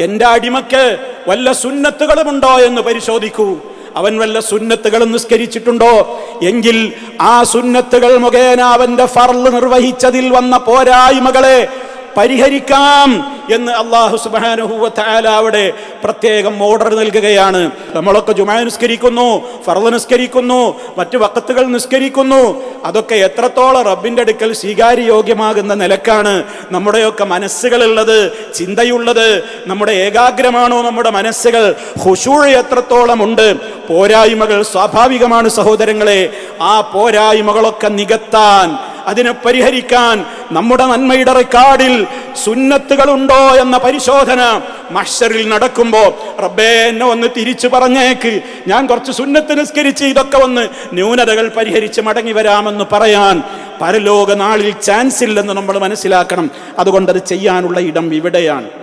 എന്റെ അടിമക്ക് വല്ല സുന്നത്തുകളുമുണ്ടോ എന്ന് പരിശോധിക്കൂ. അവൻ വല്ല സുന്നത്തുകളും നിസ്കരിച്ചിട്ടുണ്ടോ? എങ്കിൽ ആ സുന്നത്തുകൾ മുഖേന അവന്റെ ഫർൾ നിർവഹിച്ചതിൽ വന്ന പോരായ്മകളെ പരിഹരിക്കാം എന്ന് അള്ളാഹു സുബാനുഹൂവത്തായാല അവിടെ പ്രത്യേകം ഓർഡർ നൽകുകയാണ്. നമ്മളൊക്കെ ജുമാ നിസ്കരിക്കുന്നു ഫർൾ നിസ്കരിക്കുന്നു മറ്റു വക്കത്തുകൾ നിസ്കരിക്കുന്നു. അതൊക്കെ എത്രത്തോളം റബ്ബിന്റെ അടുക്കൽ സ്വീകാര്യയോഗ്യമാകുന്ന നിലക്കാണ് നമ്മുടെയൊക്കെ മനസ്സുകളുള്ളത് ചിന്തയുള്ളത് നമ്മുടെ ഏകാഗ്രമാണോ നമ്മുടെ മനസ്സുകൾ ഹുഷൂഴ് എത്രത്തോളം ഉണ്ട് പോരായ്മകൾ സ്വാഭാവികമാണ് സഹോദരങ്ങളെ ആ പോരായ്മകളൊക്കെ നികത്താൻ അതിനെ പരിഹരിക്കാൻ നമ്മുടെ നന്മയുടെ റെക്കാർഡിൽ സുന്നത്തുകളുണ്ടോ എന്ന പരിശോധന മഷറിൽ നടക്കുമ്പോൾ റബ്ബേ എന്നെ ഒന്ന് തിരിച്ചു പറഞ്ഞേക്ക്. ഞാൻ കുറച്ച് സുന്നത്ത് നിസ്കരിച്ച് ഇതൊക്കെ ഒന്ന് ന്യൂനതകൾ പരിഹരിച്ച് മടങ്ങി വരാമെന്ന് പറയാൻ പരലോക നാളിൽ ചാൻസ് ഇല്ലെന്ന് നമ്മൾ മനസ്സിലാക്കണം. അതുകൊണ്ട് അത് ചെയ്യാനുള്ള ഇടം ഇവിടെയാണ്.